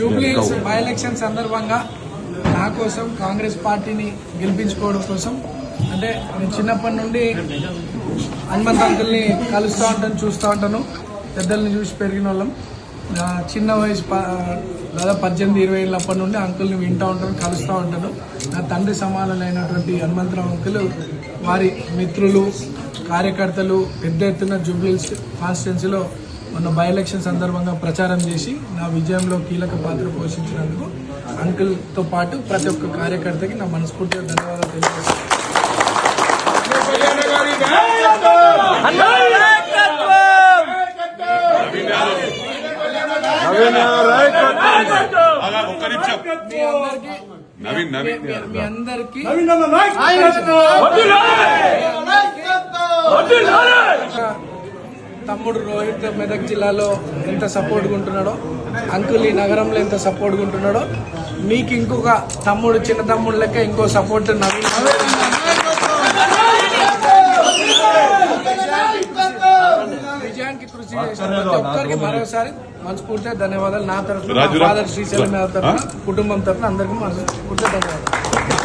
Jubilee by election సందర్భంగా నా కోసం కాంగ్రెస్ పార్టీని గెలిపించుకోవడం కోసం అంటే నేను చిన్నప్పటి నుండి హనుమంత్ అంకుల్ని కలుస్తూ ఉంటాను చూస్తూ ఉంటాను పెద్దల్ని చూసి పెరిగిన వాళ్ళం. నా చిన్న వయసు దాదాపు పద్దెనిమిది ఇరవై ఏళ్ళప్పటి నుండి అంకుల్ని వింటూ ఉంటాను కలుస్తూ ఉంటాను. నా తండ్రి సమానులైనటువంటి హనుమంతరావు అంకుల్ వారి మిత్రులు కార్యకర్తలు పెద్ద ఎత్తున జూబ్లీస్ కాన్స్టిట్యున్సీలో మొన్న బై ఎలక్షన్ సందర్భంగా ప్రచారం చేసి నా విజయంలో కీలక పాత్ర పోషించినందుకు అంకుల్తో పాటు ప్రతి ఒక్క కార్యకర్తకి నా మనస్ఫూర్తిగా ధన్యవాదాలు తెలియజేస్తాను ఆగా, ఒక్క నిమిషం మీ అందరికీ తమ్ముడు రోహిత్ మెదక్ జిల్లాలో ఎంత సపోర్ట్గా ఉంటున్నాడో అంకుల్ ఈ నగరంలో ఎంత సపోర్ట్గా ఉంటున్నాడో మీకు ఇంకొక తమ్ముడు చిన్న తమ్ముడు లెక్క ఇంకో సపోర్ట్ నవీన్ విజయానికి కృషి చేసిన ప్రతి ఒక్కరికి మరోసారి మనస్ఫూర్తిగా ధన్యవాదాలు. నా తరఫున. ఫాదర్ శ్రీశైలం తరఫున కుటుంబం తరఫున అందరికీ మనస్ఫూర్తిగా ధన్యవాదాలు.